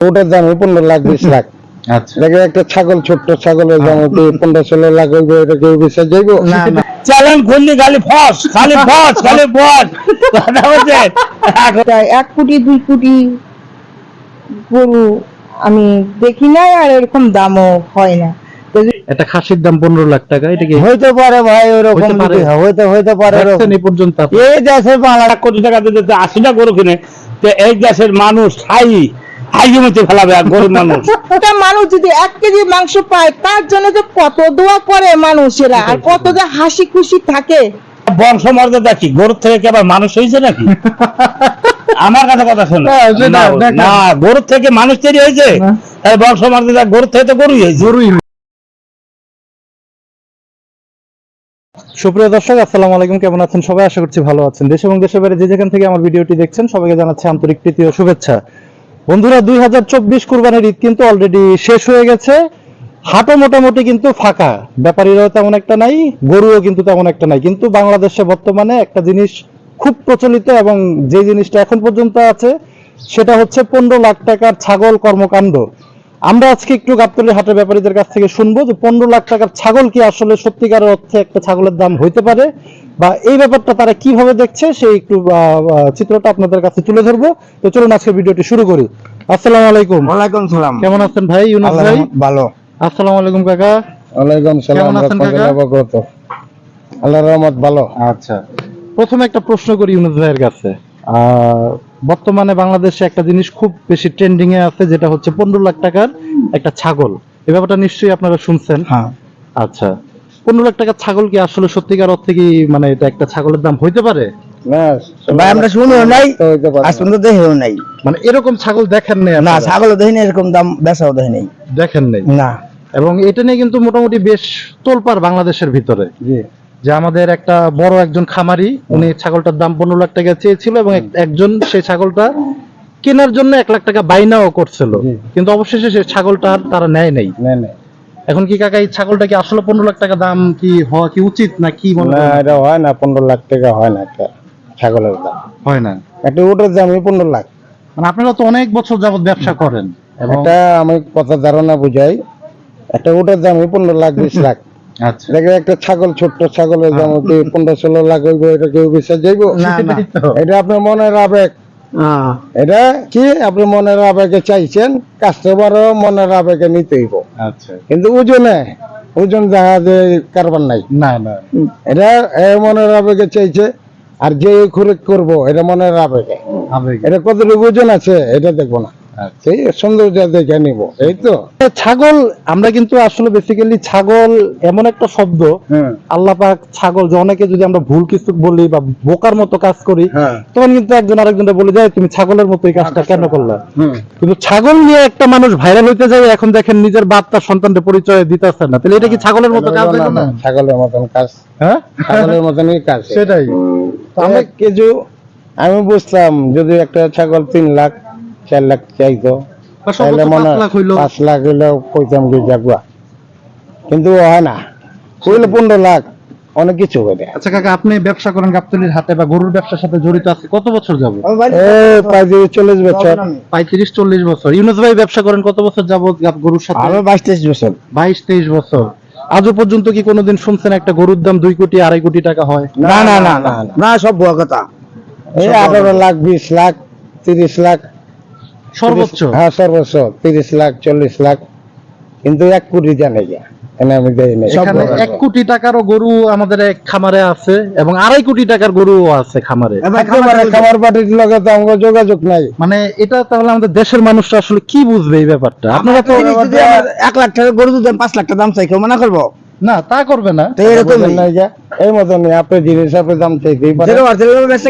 ওটার দাম পনেরো লাখ বিশ লাখ। আচ্ছা। দেখে একটা ছাগল ছোট্ট ছাগলের দাম ওটি পনেরো ষোলো লাখ হইবে এটা কেউ বিশ্বাস যাইবো না না। খুললি খালি ফস খালি ফস খালি ফস। কথা বলছে? এক কোটি দুই কোটি গরু আমি দেখি নাই আর এরকম দামও হয় না। একটা খাসির দাম পনেরো লাখ টাকা এটা কি হইতে পারে ভাই ওরকম হইতে হইতে পারে। এই পর্যন্ত? এই দেশের বাংলা কোটি টাকা দিতে আশিটা গরু কিনে তো এই দেশের মানুষ খাই ফেলাবে গরিব মানুষ। একটা মানুষ যদি এক কেজি মাংস পায় তার জন্য যে কত দোয়া করে মানুষেরা আর কত যে হাসি খুশি থাকে। বংশ মর্যাদা কি? গরুর থেকে কি আবার মানুষ হয়েছে নাকি? আমার কাছে কথা শোনো। হ্যাঁ, না, গরুর থেকে মানুষ তৈরি হয়েছে তাই বংশ মর্যাদা গরুর থেকে তো গরুই হয়েছে। গরুই সুপ্রিয় দর্শক আসসালামু আলাইকুম। কেমন আছেন সবাই? আশা করছি ভালো আছেন। দেশ এবং দেশের বাইরে যে যেখান থেকে আমার ভিডিওটি দেখছেন সবাইকে জানাচ্ছি আন্তরিক প্রীতি ও শুভেচ্ছা। বন্ধুরা, দুই হাজার চব্বিশ কুরবানের ঈদ কিন্তু অলরেডি শেষ হয়ে গেছে। হাটও মোটামুটি কিন্তু ফাঁকা। ব্যাপারীরাও তেমন একটা নাই, গরুও কিন্তু তেমন একটা নাই। কিন্তু বাংলাদেশে বর্তমানে একটা জিনিস খুব প্রচলিত এবং যে জিনিসটা এখন পর্যন্ত আছে, সেটা হচ্ছে পনেরো লাখ টাকার ছাগল কর্মকাণ্ড। আমরা আজকে একটু গাবতলী হাটের ব্যাপারীদের কাছ থেকে শুনব যে পনেরো লাখ টাকার ছাগল কি আসলে সত্যিকারের অর্থে একটা ছাগলের দাম হইতে পারে? বা এই ব্যাপারটা তারা কীভাবে দেখছে সেই একটু চিত্রটা আপনাদের কাছে তুলে ধরবো। তো চলুন আজকে ভিডিওটি শুরু করি। আসসালামু আলাইকুম। ওয়ালাইকুম সালাম। কেমন আছেন ভাই? ইউনুস ভাই? ভালো। আসসালামু আলাইকুম কাকা। ওয়ালাইকুম সালাম কেমন আছেন কাকা? রহমতুল্লাহ আল্লাহ রহমত ভালো। আচ্ছা। প্রথমে একটা প্রশ্ন করি ইউনুস ভাইয়ের কাছে। বর্তমানে বাংলাদেশে একটা জিনিস খুব বেশি ট্রেন্ডিং এ আছে যেটা হচ্ছে পনেরো লাখ টাকার একটা ছাগল। এই ব্যাপারটা নিশ্চয়ই আপনারা শুনছেন। হ্যাঁ। আচ্ছা পনেরো লাখ টাকার ছাগল কি আসলে সত্যিকার অর্থে কি মানে এটা একটা ছাগলের দাম হইতে পারে? ভাই আমরা শুনিও নাই তো হইতে পারে আজ পর্যন্ত দেখিও নাই। মানে এরকম ছাগল দেখেন নাই না আপনারা? ছাগলও দেখি নাই এরকম দাম বেচাও দেখি নাই দেখেন নাই? না। এবং এটা নিয়ে কিন্তু মোটামুটি বেশ তোলপার বাংলাদেশের ভিতরে। জি। যে আমাদের একটা বড় একজন খামারি উনি ছাগলটার দাম পনেরো লাখ টাকা চেয়েছিল এবং একজন সেই ছাগলটা কেনার জন্য এক লাখ টাকা বাইনাও করছিল। কিন্তু অবশেষে সেই ছাগলটা আর তারা নেয় নাই। এখন কি কাকা এই ছাগলটা কি আসলে পনেরো লাখ টাকা দাম কি হওয়া কি উচিত না কি মনে না করেন? এটা হয় না পনেরো লাখ টাকা হয় না একটা ছাগলের দাম। হয় না। একটা উটের দামই পনেরো লাখ। মানে আপনারা তো অনেক বছর যাবত ব্যবসা করেন এটা আমি কথা ধারণা বুঝাই একটা উটের দামই পনেরো লাখ বিশ লাখ। দেখে একটা ছাগল ছোট্ট ছাগলের দাম পনেরো ষোলো লাখ হইবে এটা কেউ বিশ্বাস যাইবো না না। সেটাই তো। এটা আপনার মনের আবেগ। এটা কি? আপনি মনের আবেগে চাইছেন কাস্টমারও মনের আবেগে নিতে হইব। কিন্তু ওজনে ওজন দেখা যে কারবার নাই। না না। এটা মনের আবেগে চাইছে আর যে খুরে করব এটা মনের আবেগে। এটা কতটুকু ওজন আছে এটা দেখব না। সেই সৌন্দর্য দেখে নিব এই তো। ছাগল আমরা কিন্তু আসলে বেসিক্যালি ছাগল এমন একটা শব্দ হ্যাঁ। আল্লাহ পাক ছাগল যে অনেকে যদি আমরা ভুল কিছু বলি বা বোকার মতো কাজ করি হ্যাঁ। তখন কিন্তু একজন আরেকজনটা বলে যায় তুমি ছাগলের মতো এই কাজটা কেন করলা? কিন্তু ছাগল নিয়ে একটা মানুষ ভাইরাল হইতে যায় এখন দেখেন নিজের বাপ তার সন্তানদের পরিচয় দিতেছে না। তাহলে এটা কি ছাগলের মতো কাজ না, ছাগলের মতন কাজ। হ্যাঁ? ছাগলের মতনই কাজ। সেটাই। আমরা কিছু আমি বুঝলাম যদি একটা ছাগল তিন লাখ চার লাখ চাইতো তাহলে মনে পাঁচ লাখ হইল। কইতাম কি যাগুয়া কিন্তু হয় না। কইলে পনেরো লাখ অনেক কিছু করে আচ্ছা কাকা আপনি ব্যবসা করেন গাবতলির হাটে বা গরুর ব্যবসার সাথে জড়িত আছে কত বছর যাব দিয়ে চল্লিশ বছর। পঁয়ত্রিশ চল্লিশ বছর। ইউনুস ভাই ব্যবসা করেন কত বছর যাবত গরুর সাথে? আমার বাইশ তেইশ বছর। বাইশ তেইশ বছর। আজও পর্যন্ত কি কোনোদিন শুনছেন একটা গরুর দাম দুই কোটি আড়াই কোটি টাকা হয়? না না না না না। সব ভুয়া কথা। এই আঠারো লাখ বিশ লাখ তিরিশ লাখ। সর্বোচ্চ। হ্যাঁ সর্বোচ্চ। তিরিশ লাখ চল্লিশ লাখ। কিন্তু এক কোটি জানে যা। এনে আমি দেই নাই। এখানে এক কোটি টাকারও গরু আমাদের এক খামারে আছে এবং আড়াই কোটি টাকার গরুও আছে খামারে। একেবারে খাবার পাটির লগে তো আমার যোগাযোগ নাই। মানে এটা তাহলে আমাদের দেশের মানুষরা আসলে কি বুঝবে এই ব্যাপারটা? আপনারা তো এক লাখ টাকা গরু যদি পাঁচ লাখ টাকা দাম চাই কেউ মানা করব? না তা করবে না। তো এরকম? এই মতন আপনি জিনিস আপনি দাম চাইতেই পারেন।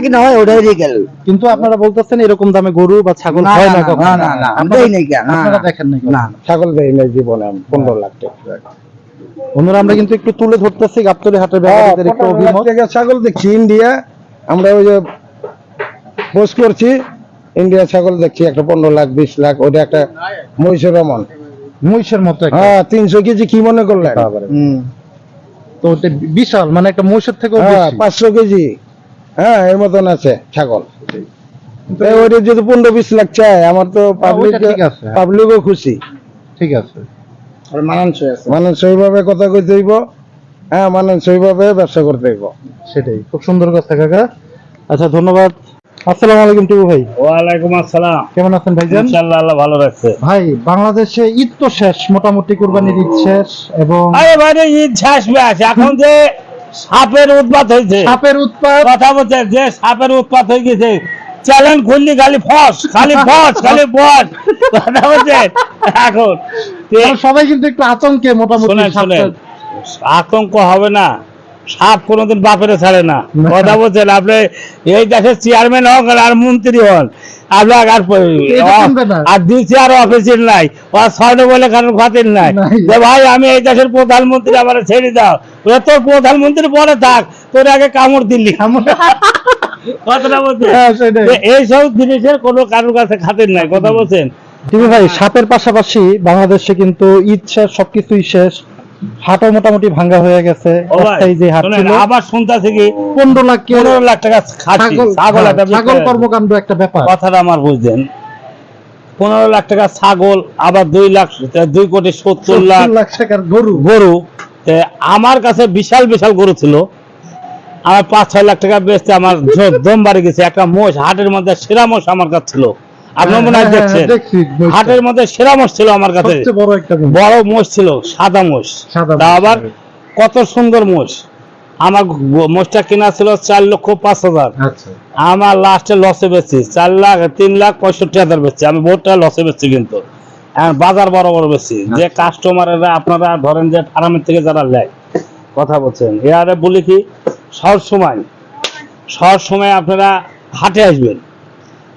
কিনা হয় ওটাই রিগেল কিন্তু আপনারা বলতেছেন এরকম দামে গরু বা ছাগল হয় না, না না, কখনো। না, না, না, দেই নাই আপনারা দেখেন নাই না। ছাগল দেই নাই জীবনে আমি পনেরো লাখ টাকা। বন্ধুরা আমরা কিন্তু একটু তুলে ধরতেছি গাবতলি হাটের হ্যাঁ, ব্যাপারীদের একটু অভিমত। ছাগল দেখছি ইন্ডিয়া আমরা ওই যে পোস্ট করছি ইন্ডিয়া ছাগল দেখছি একটা পনেরো লাখ বিশ লাখ ওইটা একটা মহিষের রমন মহিষের মতো হ্যাঁ তিনশো কেজি কি মনে করলেন? তো ওটা বিশাল মানে একটা মহিষের থেকেও হ্যাঁ পাঁচশো কেজি। হ্যাঁ এর মতন আছে ছাগল। ওইটা যদি পনেরো বিশ লাখ চায় আমার তো পাবলিক ঠিক পাবলিকও খুশি। ঠিক আছে। আর মানানসই আছে। মানানসই ভাবে কথা কইতে হইব। হ্যাঁ মানানসই ভাবে ব্যবসা করতে হইব। সেটাই খুব সুন্দর কথা কাকা। আচ্ছা ধন্যবাদ। আসসালামু আলাইকুম টিপু ভাই। ওয়ালাইকুম আসসালাম। কেমন আছেন ভাইজান? ইনশাআল্লাহ আল্লাহ ভালো রাখছে। ভাই বাংলাদেশে ঈদ তো শেষ মোটামুটি কুরবানির ঈদ শেষ এবং আরে বাইরে ঈদ শেষ ব্যাস এখন যে সাপের উৎপাত হয়েছে। সাপের উৎপাদ কথা বলছে যে সাপের উৎপাত হয়ে গেছে চ্যালেঞ্জ খুললি খালি ফস খালি ফস খালি ফস কথা বলছে এখন। সবাই কিন্তু একটু আতঙ্কে মোটামুটি আতঙ্ক হবে না। সাপ কোনোদিন বাপেরে ছাড়ে না। কথা বলছেন আপনি এই দেশের চেয়ারম্যান হোক আর মন্ত্রী হন আপনার আর দ্বিতীয় আর অফিসের নাই আর ছয়টা বলে কারোর খাতির নাই। যে ভাই আমি এই দেশের প্রধানমন্ত্রী আমার ছেড়ে দাও। তোর প্রধানমন্ত্রী পরে থাক তোর আগে কামড় দিল্লি কথাটা হ্যাঁ, এইসব জিনিসের কোনো কারোর কাছে খাতির নাই কথা বলছেন? ভাই সাপের পাশাপাশি বাংলাদেশে কিন্তু ঈদ শেষ সবকিছুই শেষ। হাটও মোটামুটি ভাঙ্গা হয়ে গেছে। ও যে হাট ছিল। আবার শুনতেছি কি পনেরো লাখ কে- পনেরো লাখ টাকা ছাগল ছাগল হ্যাঁ, একটা ছাগল কর্মকাণ্ড একটা ব্যাপার। কথাটা আমার বুঝলেন। পনেরো লাখ টাকা ছাগল আবার দুই লাখ দুই কোটি সত্তর লাখ লাখ টাকার গরু। গরু। আমার কাছে বিশাল বিশাল গরু ছিল। আমার পাঁচ ছয় লাখ টাকা বেচতে আমার দম বাড়ি গেছে। একটা মোষ হাটের মধ্যে সেরা মোষ আমার কাছে ছিল। আপনার মনে হয় হ্যাঁ, দেখছেন? হাটের মধ্যে সেরা মোষ ছিল আমার কাছে। বড় মোষ। ছিল সাদা মোষ। তা আবার কত সুন্দর মোষ। আমার মোষটা কেনা ছিল চার লক্ষ পাঁচ হাজার। আচ্ছা। আমার লাস্টে লসে বেচছি চার লাখ তিন লাখ পঁয়ষট্টি হাজার বেচছি। আমি বহুতটা লসে বেচছি কিন্তু। বাজার বড় বড় বেশি যে কাস্টমারেরা আপনারা ধরেন যে ফার্মের থেকে যারা নেয় কথা বলছেন এবারে বলি কি সব সময় সব সময় আপনারা হাটে আসবেন।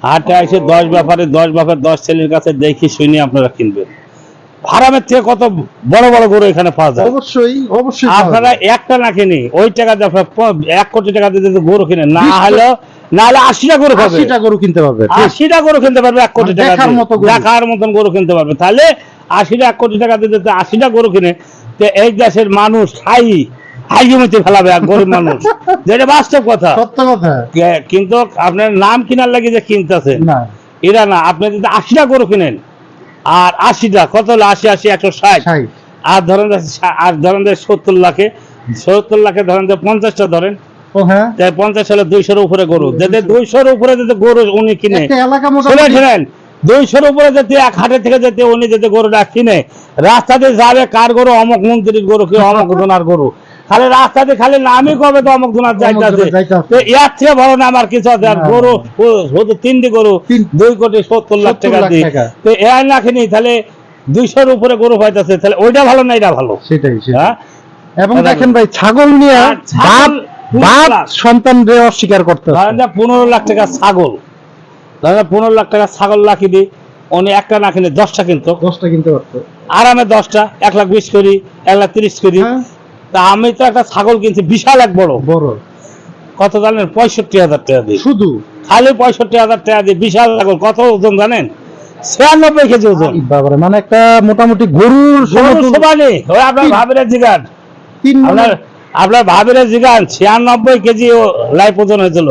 হাটে দশ ব্যাপারে দশ ব্যাপারে দশ ছেলের কাছে দেখি শুনে আপনারা কিনবেন। ফার্মের থেকে কত বড় বড় গরু এখানে পাওয়া যায়? অবশ্যই অবশ্যই আপনারা একটা না কিনি ওই টাকা দিয়ে এক কোটি টাকা দিয়ে গরু কিনেন না হলে না হলে আশিটা গরু পাবে আশিটা গরু কিনতে পারবে আশিটা গরু কিনতে পারবে এক কোটি টাকা দেখার মতো গরু। দেখার মতন গরু কিনতে পারবে তাহলে আশিটা এক কোটি টাকা দিয়ে আশিটা গরু কিনে তো এই দেশের মানুষ হাই জমিতে ফেলাবে এক গরিব মানুষ। যেটা বাস্তব কথা। সত্য কথা। কিন্তু আপনার নাম কিনার লাগে যে কিনতেছেন না। এরা না। আপনি যদি আশিটা গরু কিনেন আর আশিটা কত হলো? আশি আশি একশো ষাট। আর ধরেন আর ধরেন সত্তর লাখে সত্তর লাখে ধরেন পঞ্চাশটা ধরেন হ্যাঁ। পঞ্চাশ হলে দুইশোর উপরে গরু। যদি দুইশোর উপরে যদি গরু উনি কিনে দুইশোর উপরে যদি এক হাটের থেকে যদি উনি যদি গরুটা কিনে রাস্তা দিয়ে যাবে কার গরু? অমক মন্ত্রীর গরু কি? অমক গরু? খালি রাস্তা দিয়ে খালি নামই কবে তো অমক দোনার যাইতেছে। তো এর থেকে বড় না আমার কিছু আছে গরু শুধু তিনটি গরু দুই কোটি সত্তর লাখ টাকা লাখ দিয়ে। তো এর না কিনি তাহলে দুইশোর উপরে গরু পাইতেছে তাহলে ওইটা ভালো না এটা ভালো? সেটাই হ্যাঁ? এবং দেখেন ভাই ছাগল নিয়ে বাপ বাপ। সন্তানরে অস্বীকার করতে পনেরো লাখ টাকা ছাগল। ধরেন পনেরো লাখ টাকা ছাগল না কিনি উনি একটা না কিনে দশটা কিনতো। দশটা কিনতে পারতো। আরামে দশটা এক লাখ বিশ করি এক লাখ তিরিশ করি। হ্যাঁ। তা আমি তো একটা ছাগল কিনছি বিশাল এক বড়। বড়। কত জানেন? পঁয়ষট্টি হাজার টাকা দিয়ে। শুধু? খালি পঁয়ষট্টি হাজার টাকা দিয়ে বিশাল ছাগল। কত ওজন জানেন? ছিয়ানব্বই কেজি ওজন। বাবারে মানে একটা মোটামুটি গরুর সমানে আপনার ভাবিরা জিগান। আপনার আপনার ভাবিরা জিগান ছিয়ানব্বই কেজি লাইফ ওজন হয়েছিল।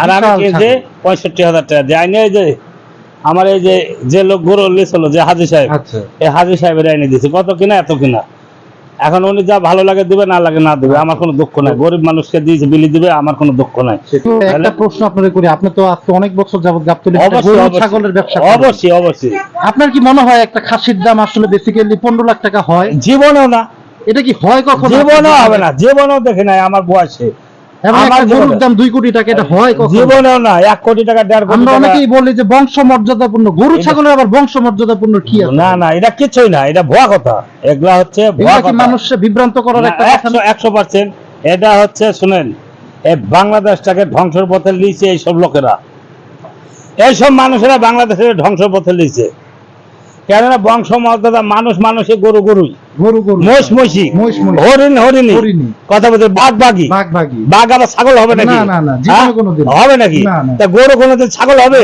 আর আমি ছাগল। পঁয়ষট্টি হাজার টাকা দিয়ে। আইনে যে আমার এই যে যে লোক গরু লিছিল যে হাজি সাহেব আচ্ছা। এই হাজি সাহেবের আইনে দিয়েছে। কত কিনা এত কিনা। এখন উনি যা ভালো লাগে দিবে না লাগে না দিবে আমার কোনো দুঃখ নাই। গরিব মানুষকে দিয়েছে বিলি দিবে আমার কোনো দুঃখ নাই। একটা প্রশ্ন আপনাদের করি আপনি তো আজকে অনেক বছর যাবত গাবতলি ছাগলের ব্যবসা। অবশ্যই অবশ্যই। আপনার কি মনে হয় একটা খাসির দাম আসলে বেসিক্যালি পনেরো লাখ টাকা হয়? জীবনেও না। এটা কি হয় কখন? জীবনেও হবে না জীবনেও দেখে নাই আমার বয়সে। এবং আমার একটা গরুর জীবনে। দাম দুই কোটি টাকা এটা হয় জীবনেও না কোটি টাকা আমরা অনেকেই বলি যে বংশ মর্যাদাপূর্ণ গরু ছাগলের আবার বংশ মর্যাদাপূর্ণ কি আছে? না না এটা কিছুই না এটা ভুয়া কথা। এগুলা হচ্ছে ভুয়া কথা। মানুষকে বিভ্রান্ত করার একটা এটা হচ্ছে শুনেন বাংলাদেশটাকে ধ্বংসের পথে লিয়েছে এইসব লোকেরা। এইসব মানুষেরা বাংলাদেশের ধ্বংসের পথে লিয়েছে কেননা বংশ মর্যাদা মানুষ মানুষে গরু গরুই। গরু গরু মোষ মহিষী মহিষ। হরিণ হরিণী। কথা বলতে বাঘ বাঘি। বাঘ আবার ছাগল হবে নাকি? হ্যাঁ? হবে নাকি। তা গরু কোনোদিন ছাগল হবে?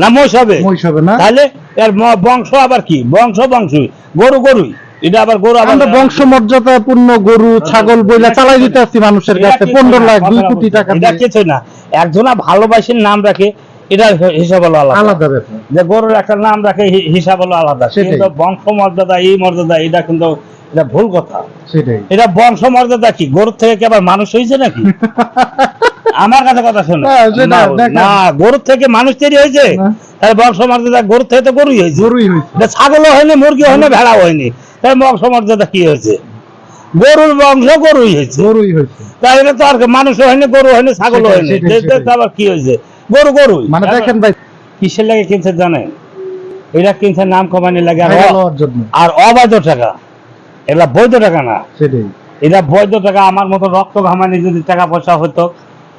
না। মোষ হবে? মহিষ হবে না। তাহলে এর বংশ আবার কি? বংশ বংশই। গরু গরুই। এটা আবার গরু আমরা বংশ মর্যাদাপূর্ণ গরু ছাগল বইলা চালাই দিতে আসছি মানুষের কাছে। পনেরো লাখ দুই কোটি টাকা এটা। না। একজনা ভালোবাসের নাম রাখে। এটার হিসাব হলো আলাদা। আলাদা ব্যাপার। যে গরুর একটা নাম রাখে হিসাব হলো আলাদা। কিন্তু বংশ মর্যাদা এই মর্যাদা এটা কিন্তু এটা ভুল কথা। সেটাই। এটা বংশ মর্যাদা কি? গরুর থেকে কি আবার মানুষ হয়েছে নাকি? আমার কাছে কথা শোনো। না, গরুর থেকে মানুষ তৈরি হয়েছে। তাহলে বংশ মর্যাদা গরুর থেকে তো গরুই হয়েছে। গরুই হয়েছে। ছাগলও হয়নি মুরগি হয়নি ভেড়াও হয়নি। তাহলে বংশ মর্যাদা কি হয়েছে? গরুর বংশ গরুই হয়েছে। গরুই হয়েছে। তাই এটা তো আর মানুষও হয়নি গরু হয়নি সেটাই, হয়নি। আবার কি হয়েছে? গরু গরুই মানে দেখেন ভাই কিসের লাগে কিনছে জানেন? এটা কিনছে নাম কমানি লাগে আর ভাইরাল জন্য। আর অবৈধ টাকা। এগুলা বৈধ টাকা না। সেটাই। এটা বৈধ টাকা আমার মতো রক্ত ঘামানি যদি টাকা পয়সা হতো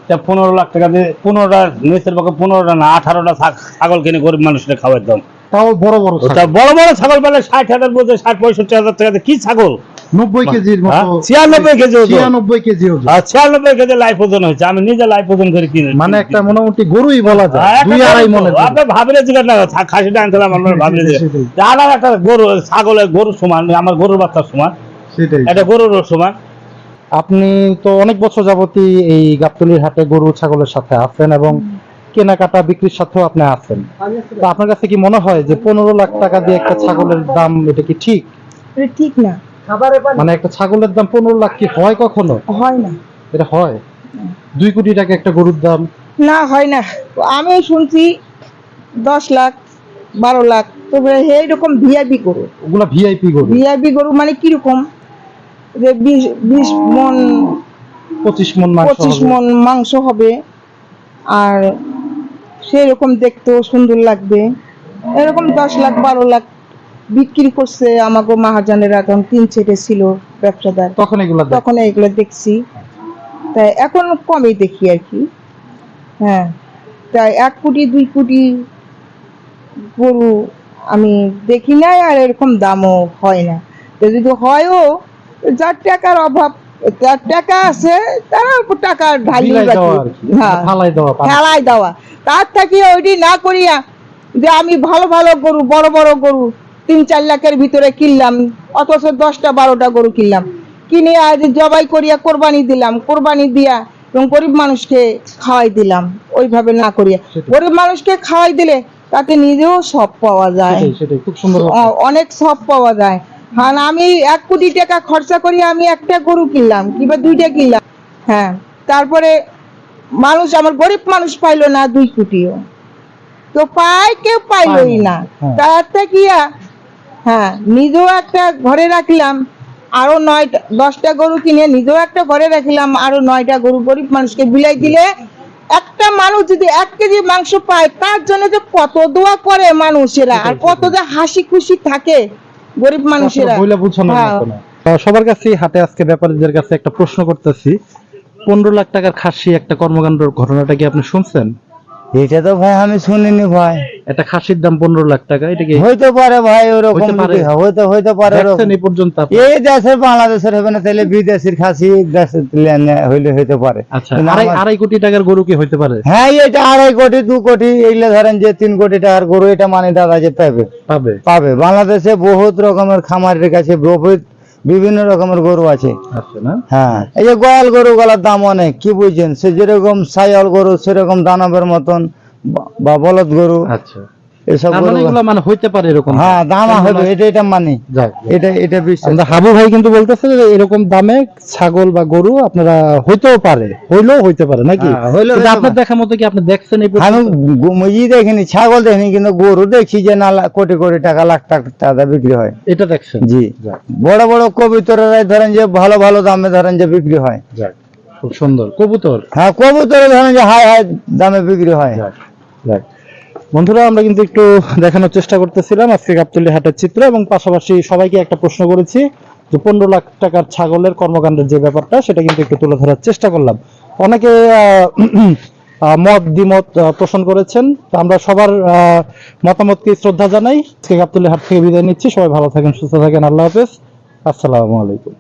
তা পনেরো লাখ টাকা দিয়ে পনেরোটা নিচের পক্ষে পনেরোটা না আঠারোটা ছাগ- ছাগল কিনে গরিব মানুষের খাওয়াইতাম। তাও বড় বড় ছাগল। বড় বড় ছাগল পেলে ষাট হাজার বলছে ষাট পঁয়ষট্টি হাজার টাকা দিয়ে কি ছাগল? নব্বই কেজির হ্যাঁ? মতো ছিয়ানব্বই কেজি ছিয়ানব্বই কেজি ছিয়ানব্বই কেজি লাইফ ওজন হয়েছে। আমি নিজে লাইফ ওজন করে কিনে মানে একটা মোটামুটি গরুই বলা যায়। হ্যাঁ, দুই আড়াই মনে আপনি ভাবিলে জিজ্ঞাসা না খাসিটা আনছিলাম আপনার ভাবিলে সেটাই, জিজ্ঞাসা। সেটাই। আর আর একটা গরু ছাগলের গরুর সমান আমার গরুর বাচ্চার সমান। সেটাই। একটা গরুর সমান। আপনি তো অনেক বছর যাবতই এই গাবতলির হাটে গরু ছাগলের সাথে আছেন এবং কেনাকাটা বিক্রির সাথেও আপনি আছেন। তো আপনার কাছে কি মনে হয় যে পনেরো লাখ টাকা দিয়ে একটা ছাগলের দাম এটা কি ঠিক? ঠিক না। মানে একটা ছাগলের দাম পনেরো লাখ কি হয় কখনো? হয় না। এটা হয়? দুই কোটি টাকা একটা গরুর দাম? না হয় না। আমি শুনছি দশ লাখ বারো লাখ তবে এইরকম ভিআইপি গরু। ওগুলা ভিআইপি গরু? ভিআইপি গরু মানে কীরকম? যে বিশ বিশ মন পঁচিশ মন মাংস পঁচিশ হবে। মন মাংস হবে। আর সেই রকম দেখতেও সুন্দর লাগবে। এরকম দশ লাখ বারো লাখ বিক্রি করছে আমাকে মহাজনেরা তখন তিন সেটে ছিল ব্যবসাদার। তখন এগুলা তখন এগুলো দেখছি। তাই এখন কমই দেখি আর কি। হ্যাঁ তাই এক কোটি দুই কোটি গরু আমি দেখি না আর এরকম দামও হয় না। তো যদি হয়ও যার টাকার অভাব যার টাকা আছে তারা টাকা ঢালি হ্যাঁ ফালাই দেওয়া। তার থেকে ওইটি না করিয়া যে আমি ভালো ভালো গরু বড় বড় গরু তিন চার লাখের ভিতরে কিনলাম অথচ দশটা বারোটা গরু কিনলাম। কিনে আজ জবাই করিয়া কোরবানি দিলাম কোরবানি দিয়া এবং গরিব মানুষকে খাওয়াই দিলাম ওইভাবে না করিয়া। গরিব মানুষকে খাওয়াই দিলে তাতে নিজেও সব পাওয়া যায়। অনেক সব পাওয়া যায়। হ্যাঁ আমি এক কোটি টাকা খরচা করি আমি একটা গরু কিনলাম কিংবা দুইটা কিনলাম। হ্যাঁ তারপরে মানুষ আমার গরিব মানুষ পাইলো না দুই কোটিও। তো পায় কেউ পাইলই না, না। হ্যাঁ। তার থেকে হ্যাঁ নিজেও একটা ঘরে রাখলাম আরও নয়টা দশটা গরু কিনে নিজেও একটা ঘরে রাখলাম আরও নয়টা গরু গরিব মানুষকে বিলাই দিলে একটা মানুষ যদি এক কেজি মাংস পায় তার জন্য যে কত দোয়া করে মানুষেরা আর কত যে হাসি খুশি থাকে গরিব মানুষেরা। হ্যাঁ। সবার কাছে হাটে আজকে ব্যাপারীদের কাছে একটা প্রশ্ন করতেছি পনেরো লাখ টাকার খাসি একটা কর্মকাণ্ডর ঘটনাটা কি আপনি শুনছেন? এটা তো ভাই আমি শুনিনি ভাই। একটা খাসির দাম পনেরো লাখ টাকা এটা কি? হইতে পারে ভাই ওরকম হইতে হইতে পারে এই পর্যন্ত এই দেশের বাংলাদেশের হবে না তাহলে বিদেশের খাসি দেশের হইলে হইতে পারে। আচ্ছা আড়াই কোটি টাকার গরু কি হইতে পারে? হ্যাঁ এটা আড়াই কোটি দু কোটি এগুলো ধরেন যে তিন কোটি টাকার গরু এটা মানে দাদা যে পাবে। পাবে। পাবে। বাংলাদেশে বহুত রকমের খামারের কাছে বহুত বিভিন্ন রকমের গরু আছে। হ্যাঁ। এই যে গোয়াল গরু গলার দাম অনেক কি বুঝছেন? সে যেরকম সাইয়াল গরু সেরকম দানবের মতন বা বলদ গরু। আচ্ছা। এসব মানে হইতে পারে এরকম। হ্যাঁ দাম হবে এটা এটা মানি। এটা এটা আমরা হাবু ভাই কিন্তু বলতেছে যে এরকম দামে ছাগল বা গরু আপনারা হইতেও পারে। হইলেও হইতে পারে নাকি? হ্যাঁ, আপনার। দেখার মতো কি আপনি দেখছেন এই আমি ই দেখিনি ছাগল দেখিনি কিন্তু গরু দেখছি যে না কোটি কোটি টাকা লাখ টাকা বিক্রি হয়। এটা দেখছেন? জি। বড় বড় কবিতরেরাই ধরেন যে ভালো ভালো দামে ধরেন যে বিক্রি হয়। খুব সুন্দর। কবুতর? হ্যাঁ কবুতরে ধরেন যে হাই হাই দামে বিক্রি হয়। বন্ধুরা, আমরা কিন্তু একটু দেখানোর চেষ্টা করতেছিলাম আজকে গাবতলী হাটের চিত্র এবং পাশাপাশি সবাইকে একটা প্রশ্ন করেছি যে পনেরো লাখ টাকার ছাগলের কর্মকাণ্ডের যে ব্যাপারটা, সেটা কিন্তু একটু তুলে ধরার চেষ্টা করলাম। অনেকে মত দ্বিমত পোষণ করেছেন। আমরা সবার মতামতকে শ্রদ্ধা জানাই। আজকে গাবতলী হাট থেকে বিদায় নিচ্ছি। সবাই ভালো থাকেন, সুস্থ থাকেন। আল্লাহ হাফেজ। আসসালামু আলাইকুম।